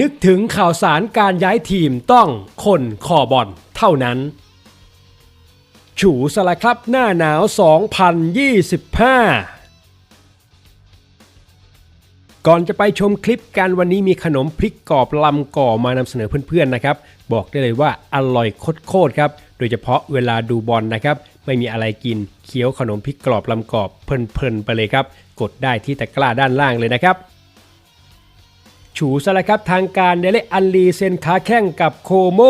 นึกถึงข่าวสารการย้ายทีมต้องคนคอบอลเท่านั้น ฉูสละครับหน้าหนาว 2025 ก่อนจะไปชมคลิปกันวันนี้มีขนมพริกกรอบลำก่อมานำเสนอเพื่อนๆนะครับ บอกได้เลยว่าอร่อยโคตรๆครับ โดยเฉพาะเวลาดูบอลนะครับ ไม่มีอะไรกินเคี้ยวขนมพริกกรอบลำกรอบเพลินๆไปเลยครับ กดได้ที่ตะกร้าด้านล่างเลยนะครับ ฉูสละครับทางการเดเลอันลีเซนขาแข้งกับโคโม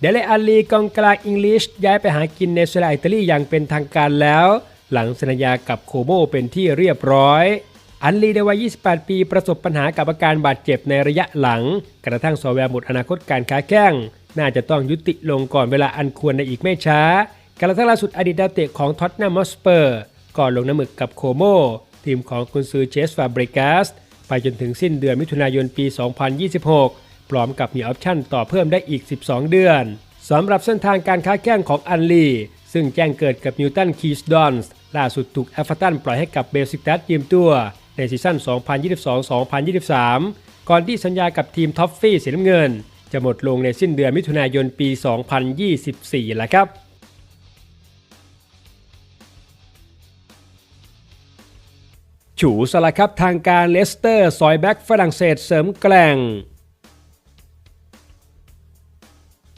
เดเลอันลีกองกลางอังกฤษย้ายไปหากินในสลาอิตาลีอย่างเป็นทางการแล้ว หลังสัญญากับโคโมเป็นที่เรียบร้อยอันลีในวัย 28 ปีประสบปัญหากับอาการบาดเจ็บในระยะหลัง กระทั่งซอแวร์หมดอนาคตการค้าแข้ง น่าจะต้องยุติลงก่อนเวลาอันควรในอีกไม่ช้า กระทั่งล่าสุดอดีตดาวเตะของท็อตแนมมอสเปอร์ก่อนลงน้ำหมึกกับโคโม ทีมของกุนซือเชสฟาบรกัสไปจนถึงสิ้นเดือนมิถุนายนปี 2026 พร้อมกับมีออปชั่นต่อเพิ่มได้อีก 12 เดือนสำหรับเส้นทางการค้าแข้งของอันลี ซึ่งแจ้งเกิดกับนิวตันคีสดอนส์ล่าสุดถูกแอฟเฟตันปล่อยให้กับเบลซิกตัสยืมตัวในซีซั่น 2022-2023 ก่อนที่สัญญากับทีมท็อฟฟี่สีน้ำเงิน จะหมดลงในสิ้นเดือนมิถุนายนปี 2024 แล้วครับ ฉูสละครับทางการเลสเตอร์ซอยแบ็กฝรั่งเศสเสริมแกล่ง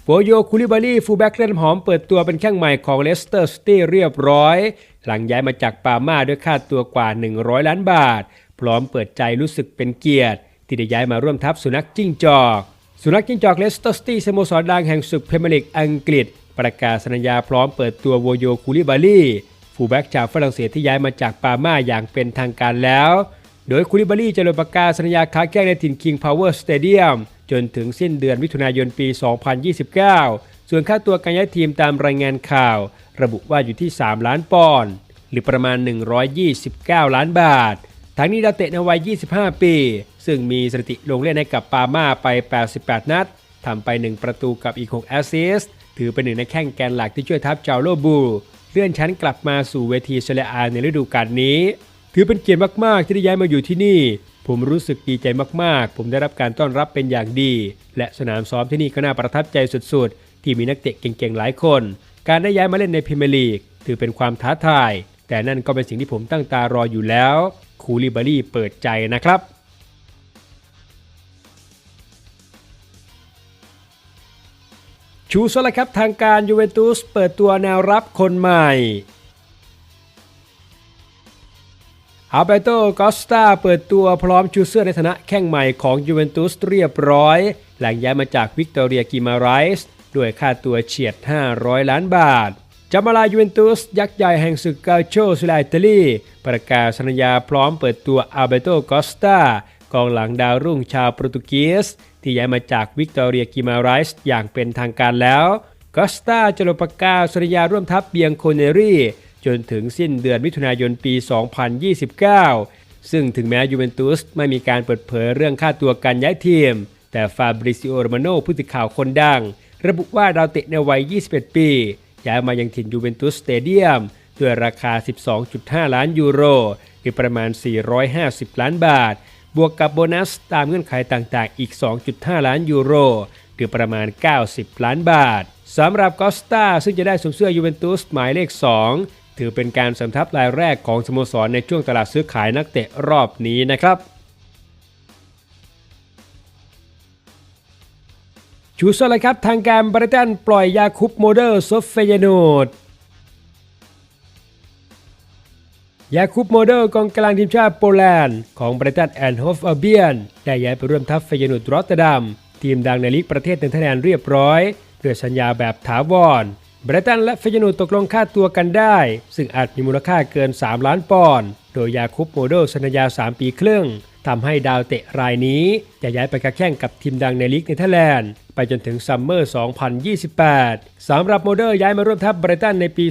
โฟโยคูลิบาลีฟูแบ็กเล่นหอมเปิดตัวเป็นแข้งใหม่ของเลสเตอร์ซิตี้เรียบร้อย หลังย้ายมาจากปาม่าด้วยค่าตัวกว่า 100 ล้านบาท พร้อมเปิดใจรู้สึกเป็นเกียรติ ที่ได้ย้ายมาร่วมทัพสุนัขจิ้งจอก สุนัขจิ้งจอกเลสเตอร์ซิตี้สโมสรดังแห่งศึกพรเมียร์ลีกอังกฤษ ประกาศสัญญาพร้อมเปิดตัวโวโยคูลิบาลี ฟูลแบ็กจากฝรั่งเศสที่ย้ายมาจากปาม่าอย่างเป็นทางการแล้ว โดยคูลิบาลีจะลงประกาศสัญญาค้าแข้งในถิ่น King Power Stadium จนถึงสิ้นเดือนมิถุนายนปี 2029 ส่วนค่าตัวการย้ายทีมตามรายงานข่าว ระบุว่าอยู่ที่ 3 ล้านปอนด์หรือประมาณ 129 ล้านบาท ทั้งนี้ดาวเตะในวัย 25 ปี ซึ่งมีสถิติลงเล่นให้กับปาม่าไป 88 นัดทำไป 1 ประตูกับอีก 6 แอสซิสต์ถือเป็นหนึ่งในแข้งแกนหลักที่ช่วยทัพจาโลบู ลื่อนชั้นกลับมาสู่เวทีเซเลียอาในฤดูกาลนี้ ถือเป็นเกียรติมาก ๆ ที่ได้ย้ายมาอยู่ที่นี่ ผมรู้สึกดีใจมาก ๆ ผมได้รับการต้อนรับเป็นอย่างดี และสนามซ้อมที่นี่ก็น่าประทับใจสุด ๆ ที่มีนักเตะเก่ง ๆ หลายคน การได้ย้ายมาเล่นในพรีเมียร์ลีกถือเป็นความท้าทาย แต่นั่นก็เป็นสิ่งที่ผมตั้งตารออยู่แล้ว คูลิบารีเปิดใจนะครับ ชูสละครับทางการยูเวนตุสเปิดตัวแนวรับคนใหม่อัลเบโตกอสตาเปิดตัวพร้อมชูเสื้อในฐานะแข้งใหม่ของยูเวนตุสเรียบร้อย หลังย้ายมาจากวิกตอเรียกิมาไรส์ด้วยค่าตัวเฉียด 500 ล้านบาทจามาลายูเวนตุสยักษ์ใหญ่แห่งศึกกาโชสุลาอิตาลี ประกาศสัญญาพร้อมเปิดตัวอัลเบโตกอสตากองหลังดาวรุ่งชาวโปรตุเกส ที่ย้ายมาจากวิกตอเรียกิมาไรส์อย่างเป็นทางการแล้วกอสตาจะลประกาสัญญาร่วมทัพเบียงโคเนรีจนถึงสิ้นเดือนมิถุนายนปี 2029 ซึ่งถึงแม้ยูเวนตุสไม่มีการเปิดเผยเรื่องค่าตัวการย้ายทีม แต่ฟาบริซิโอรมาโนผู้สื่อข่าวคนดัง ระบุว่าดาวเตะในวัย 21 ปี ย้ายมายังถิ่นยูเวนตุสสเตเดียมด้วยราคา 12.5 ล้านยูโร หรือประมาณ 450 ล้านบาท บวกกับโบนัสตามเงื่อนไขต่างๆ อีก 2.5 ล้านยูโรหรือประมาณ 90 ล้านบาทสำหรับกอสตาซึ่งจะได้สวมเสื้อยูเวนตุสหมายเลข 2 ถือเป็นการสริมทัพรายแรกของสโมสรในช่วงตลาดซื้อขายนักเตะรอบนี้นะครับชูสเลยครับทางการบริตันปล่อยยาคุปโมเดอร์โซเฟยโนด ยาคุปโมเดลกองกลางทีมชาติโปแลนด์ของบริตันแอนโฮฟอัลเบียนได้ย้ายไปร่วมทัพเฟยโนดรอตเตอร์ดัมทีมดังในลีกประเทศเนเธอร์แลนด์เรียบร้อยด้วยสัญญาแบบถาวรเบรตันและเฟยนูตกลงค่าตัวกันได้ ซึ่งอาจมีมูลค่าเกิน 3 ล้านปอนด์โดยยาคุปโมเดลสัญญา 3 ปีครึ่งทำให้ดาวเตะรายนี้ จะย้ายไปกระแข่งกับทีมดังในลีกเนเธอร์แลนด์ ไปจนถึงซัมเมอร์ 2028 สำหรับโมเดลย้ายมาร่วมทัพเบรตันในปี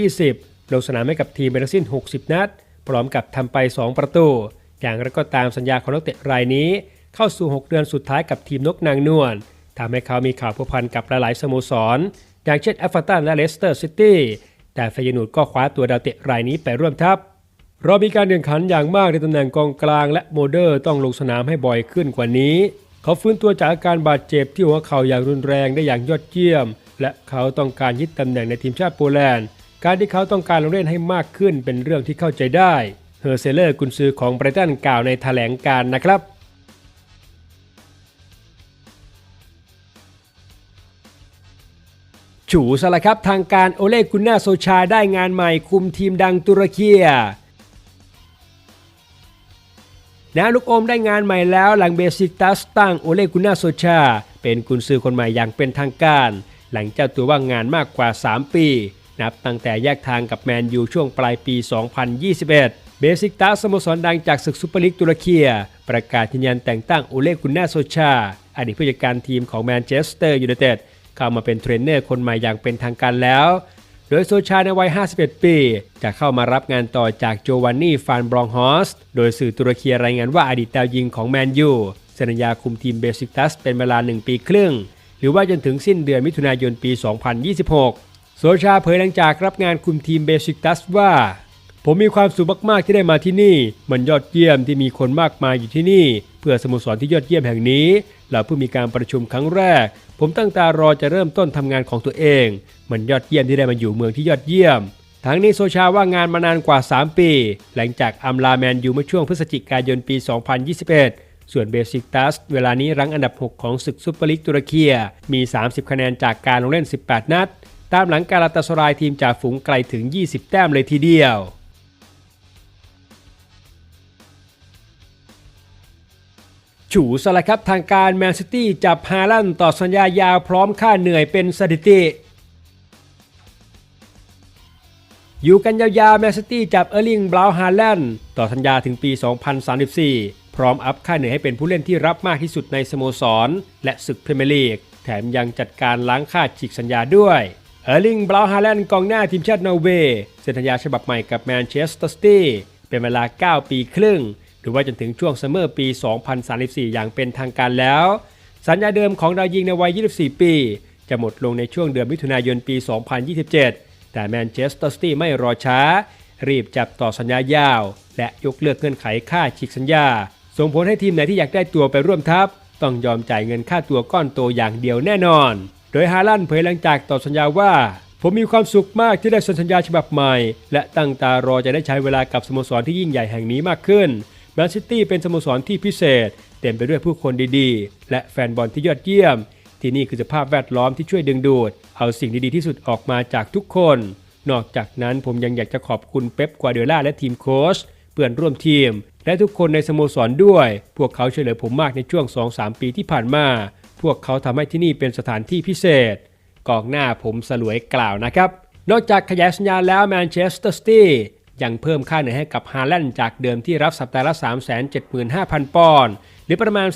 2020 ลงสนามให้กับทีมไปทั้งสิ้น 60 นัด พร้อมกับทำไป 2 ประตู อย่างไรก็ตามสัญญาของนักเตะรายนี้ เข้าสู่ 6 เดือนสุดท้ายกับทีมนกนางนวลทำให้เขามีข่าวผูกพันกับหลายๆสโมสร อย่างเช่นแอฟเฟอร์ตันและเลสเตอร์ซิตี้แต่เฟยนูดก็คว้าตัวดาวเตะรายนี้ไปร่วมทัพเรามีการแข่งขันอย่างมากในตำแหน่งกองกลางและโมเดอร์ต้องลงสนามให้บ่อยขึ้นกว่านี้ เขาฟื้นตัวจากอาการบาดเจ็บที่หัวเข่าอย่างรุนแรงได้อย่างยอดเยี่ยม และเขาต้องการยึดตำแหน่งในทีมชาติโปแลนด์ การที่เขาต้องการลงเล่นให้มากขึ้นเป็นเรื่องที่เข้าใจได้ เฮอร์เซเลอร์กุนซือของไบรตันกล่าวในแถลงการ์นะครับฉูสละครับทางการโอเลกุนนาโซชาได้งานใหม่คุมทีมดังตุรกีนวลูกอมได้งานใหม่แล้วหลังเบซิกตัสตั้งโอเลกุนนาโซชา เป็นกุนซือคนใหม่อย่างเป็นทางการ หลังเจ้าตัวว่างงานมากกว่า 3 ปี นับตั้งแต่แยกทางกับแมนยูช่วงปลายปี 2021 เบซิกตัสสโมสรดังจากศึกซุปเปอร์ลีกตุรเกีย ประกาศยืนยันแต่งตั้งโอเลกุนนาโซชา อดีตผู้จัดการทีมของแมนเชสเตอร์ยูไนเต็ดเข้ามาเป็นเทรนเนอร์คนใหม่อย่างเป็นทางการแล้ว โดยโซชาในวัย 51 ปี จะเข้ามารับงานต่อจากโจวานนี่ฟานบรองฮอส โดยสื่อตุรกีรายงานว่าอดีตดาวยิงของแมนยูสัญญาคุมทีมเบซิกตัสเป็นเวลา 1 ปีครึ่ง หรือว่าจนถึงสิ้นเดือนมิถุนายนปี 2026 โซชาเผยหลังจากรับงานคุมทีมเบซิกตัสว่า ผมมีความสุขมากๆที่ได้มาที่นี่ มันยอดเยี่ยมที่มีคนมากมายอยู่ที่นี่ เพื่อสโมสรที่ยอดเยี่ยมแห่งนี้ เราเพิ่งมีการประชุมครั้งแรก ผมตั้งตารอจะเริ่มต้นทำงานของตัวเอง มันยอดเยี่ยมที่ได้มาอยู่เมืองที่ยอดเยี่ยมทั้งนี้โซชาว่างงานมานานกว่า 3 ปี หลังจากอัมลาแมนอยู่เมื่อช่วงพฤศจิกายนปี 2021 ส่วนเบซิกตัสเวลานี้รั้งอันดับ 6 ของศึกซุปเปอร์ลีกตุรกีมี 30 คะแนนจากการลงเล่น 18 นัด ตามหลังการาตาสรายทีมจ่าฝูงไกลถึง 20 แต้มเลยทีเดียว ฉูสละครับทางการแมนซิตี้จับฮาลันต่อสัญญายาวพร้อมค่าเหนื่อยเป็นสถิติอยู่กันยาวๆแมนซิตี้จับเออร์ลิงบราวน์ฮาแลนด์ต่อสัญญาถึงปี 2034 พร้อมอัพค่าเหนื่อยให้เป็นผู้เล่นที่รับมากที่สุดในสโมสร และศึกพรีเมียร์ลีก แถมยังจัดการล้างค่าฉีกสัญญาด้วย เออร์ลิง บราวน์ฮาแลนด์กองหน้าทีมชาตินอร์เวย์เซ็นสัญญาฉบับใหม่กับแมนเชสเตอร์ซิตี้เป็นเวลา 9 ปีครึ่ง หรือว่าจนถึงช่วงซัมเมอร์ปี 2034 อย่างเป็นทางการแล้ว สัญญาเดิมของดาวยิงในวัย 24 ปี จะหมดลงในช่วงเดือนมิถุนายนปี 2027 แต่แมนเชสเตอร์ซิตี้ไม่รอช้า รีบจับต่อสัญญายาว และยกเลิกเงื่อนไขค่าฉีกสัญญา ส่งผลให้ทีมไหนที่อยากได้ตัวไปร่วมทัพ ต้องยอมจ่ายเงินค่าตัวก้อนโตอย่างเดียวแน่นอน โดยฮาลันเผยหลังจากต่อสัญญาว่า ผมมีความสุขมากที่ได้เซ็นสัญญาฉบับใหม่ และตั้งตารอจะได้ใช้เวลากับสโมสรที่ยิ่งใหญ่แห่งนี้มากขึ้นแมนซิตี้เป็นสโมสรที่พิเศษ เต็มไปด้วยผู้คนดีๆ และแฟนบอลที่ยอดเยี่ยม ที่นี่คือสภาพแวดล้อมที่ช่วยดึงดูด เอาสิ่งดีๆที่สุดออกมาจากทุกคน นอกจากนั้นผมยังอยากจะขอบคุณเป๊ปกวาเดล่าและทีมโค้ชเพื่อนร่วมทีม และทุกคนในสโมสรด้วย พวกเขาช่วยเหลือผมมากในช่วง 2-3 ปีที่ผ่านมา พวกเขาทำให้ที่นี่เป็นสถานที่พิเศษ กองหน้าผมสลวยกล่าวนะครับ นอกจากขยายสัญญาแล้วแมนเชสเตอร์ซิตี้ยังเพิ่มค่าเหนื่อยให้กับฮาแลนด์จากเดิมที่รับสัปดาห์ละ 375,000 ปอนด์หรือประมาณ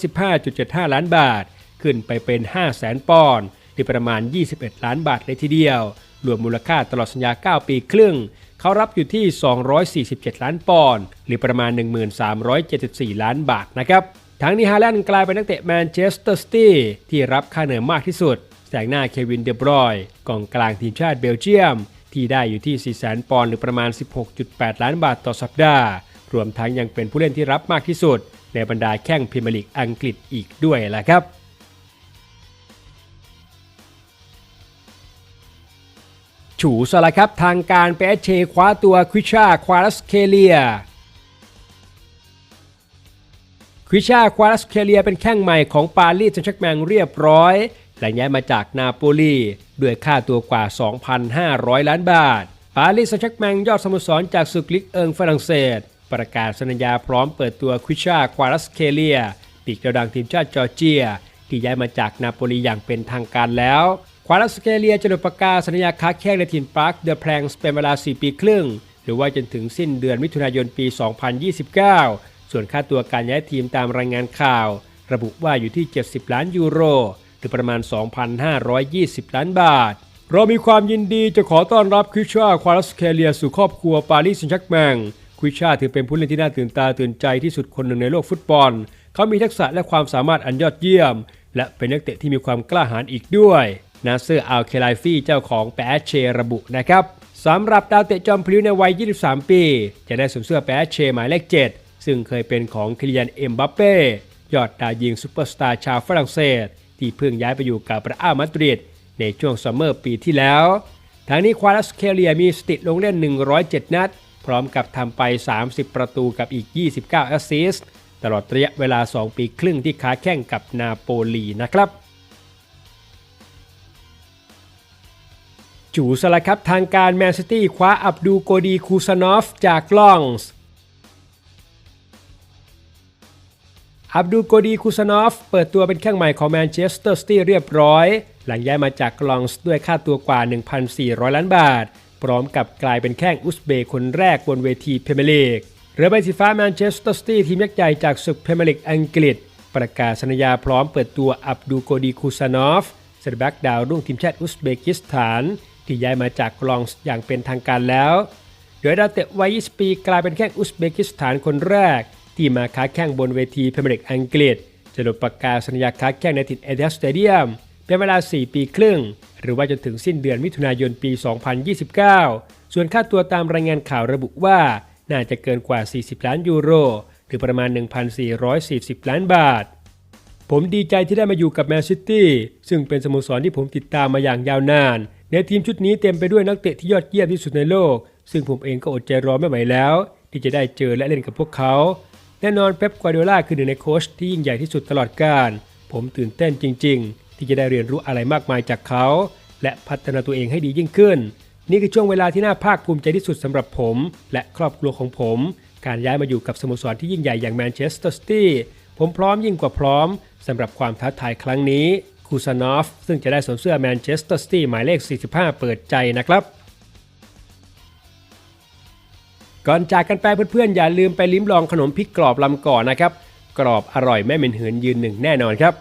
15.75 ล้านบาท ขึ้นไปเป็น 500,000 ปอนด์หรือประมาณ 21 ล้านบาทเลยทีเดียว รวมมูลค่าตลอดสัญญา 9 ปีครึ่ง เขารับอยู่ที่ 247 ล้านปอนด์หรือประมาณ 1374 ล้านบาทนะครับ ทั้งนี้ฮาแลนด์กลายเป็นนักเตะแมนเชสเตอร์ซิตี้ที่รับค่าเหนื่อยมากที่สุด แสงหน้าเควินเดบรอยกองกลางทีมชาติเบลเยียม ที่ได้อยู่ที่ 4 0 0 0 0ปอนด์หรือประมาณ 16.8 ล้านบาทต่อสัปดาห์ รวมทั้งยังเป็นผู้เล่นที่รับมากที่สุด ในบรรดาแข้งพรีเมียร์ลีกอังกฤษอีกด้วยแหละครับฉูสละครับทางการเปเชคว้าตัวควิชาควาลัสเคเลีย วิชาควาลัสเคเลียเป็นแข้งใหม่ของปารีสแซงต์แชร์กแมงเรียบร้อยและย้ายมาจากนาโปลีด้วยค่าตัวกว่า 2,500 ล้านบาท ปารีสแซงต์แชร์กแมงยอดสโมสรจากศึกลิกเอิงฝรั่งเศส ประกาศสัญญาพร้อมเปิดตัวควิชาควาลัสเคเลียปีกดาวดังทีมชาติจอร์เจีย ที่ย้ายมาจากนาโปลีอย่างเป็นทางการแล้ว ควาลัสเคเลียจะหลุดประกาศสัญญาค้าแข้งในทีมปาร์คเดอะแพลงสเป็นเวลา 4 ปีครึ่ง หรือว่าจนถึงสิ้นเดือนมิถุนายนปี 2029 ส่วนค่าตัวการย้ายทีมตามรายงานข่าว ระบุว่าอยู่ที่ 70 ล้านยูโร หรือประมาณ 2,520 ล้านบาท เรามีความยินดีจะขอต้อนรับควิชาควาลัสเคเลียสู่ครอบครัวปารีสแซงต์แชร์กแมงควิชาถือเป็นผู้เล่นที่น่าตื่นตาตื่นใจที่สุดคนหนึ่งในโลกฟุตบอล เขามีทักษะและความสามารถอันยอดเยี่ยม และเป็นนักเตะที่มีความกล้าหาญอีกด้วยนาเซอร์อัลเคไลฟี่เจ้าของแปชเชระบุนะครับสำหรับดาวเตะจอมพลิ้วในวัย 23 ปี จะได้สวมเสื้อแปะเชหมายเลข 7 ซึ่งเคยเป็นของคิลิยันเอ็มบัปเป้ยอดดาวยิงซูเปอร์สตาร์ชาวฝรั่งเศส ที่เพิ่งย้ายไปอยู่กับระอัลมาดริดในช่วงซัมเมอร์ปีที่แล้วทางนี้ควาลัสเคเลียมีสติลงเล่น 107 นัด พร้อมกับทำไป 30 ประตูกับอีก 29 แอสซิสต์ตลอดระยะเวลา 2 ปีครึ่งที่ค้าแข่งกับนาโปลีนะครับ จูสละครับทางการแมนซิตี้คว้าอับดูโกดีคูซานอฟจากลองส์ อับดูโกดีคูซานอฟเปิดตัวเป็นแข้งใหม่ของแมนเชสเตอร์ซิตี้เรียบร้อย หลังย้ายมาจากกลองส์ด้วยค่าตัวกว่า 1,400 ล้านบาท พร้อมกับกลายเป็นแข้งอุซเบย์คนแรกบนเวทีเพเมลีกเรือใบสีฟ้าแมนเชสเตอร์ซิตี้ทีมยักษ์ใหญ่จากศึกเพเมลีกอังกฤษ ประกาศสัญญาพร้อมเปิดตัวอับดูโกดีคูซานอฟเซนแบ็กดาวรุ่งทีมชาติอุซเบกิสถาน ที่ย้ายมาจากลองส์อย่างเป็นทางการแล้วโดยดาวเตะวัย 20 ปีกลายเป็นแข้งอุซเบกิสถานคนแรก ที่มาค้าแข่งบนเวทีพรีเมียร์ลีกอังกฤษจะโดประกาศสัญญาค้าแข่งในติดเอเดสเตเดียมเป็นเวลา 4 ปีครึ่ง หรือว่าจนถึงสิ้นเดือนมิถุนายนปี 2029 ส่วนค่าตัวตามรายงานข่าวระบุว่า น่าจะเกินกว่า 40 ล้านยูโร หรือประมาณ 1,440 ล้านบาท ผมดีใจที่ได้มาอยู่กับแมนซิตี้ซึ่งเป็นสโมสรที่ผมติดตามมาอย่างยาวนาน ในทีมชุดนี้เต็มไปด้วยนักเตะที่ยอดเยี่ยมที่สุดในโลก ซึ่งผมเองก็อดใจรอไม่ไหวแล้ว ที่จะได้เจอและเล่นกับพวกเขา แน่นอนเป๊ปกวาร์ดิโอลาคือหนึ่งในโค้ชที่ยิ่งใหญ่ที่สุดตลอดกาลผมตื่นเต้นจริง ๆ ที่จะได้เรียนรู้อะไรมากมายจากเขา และพัฒนาตัวเองให้ดียิ่งขึ้น นี่คือช่วงเวลาที่น่าภาคภูมิใจที่สุดสำหรับผม และครอบครัวของผม การย้ายมาอยู่กับสโมสรที่ยิ่งใหญ่อย่างแมนเชสเตอร์ซิตี้ผมพร้อมยิ่งกว่าพร้อมสำหรับความท้าทายครั้งนี้คูซานอฟซึ่งจะได้สวมเสื้อแมนเชสเตอร์ซิตี้หมายเลข 45 เปิดใจนะครับ ก่อนจากกันไปเพื่อนๆ อย่าลืมไปลิ้มลองขนมพริกกรอบลำก่อนนะครับ กรอบอร่อยแม่เหม็นเหินยืนหนึ่งแน่นอนครับ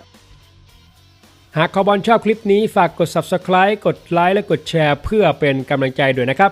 หากคอบอลชอบคลิปนี้ฝากกด subscribe กดไลค์และกดแชร์ เพื่อเป็นกำลังใจด้วยนะครับ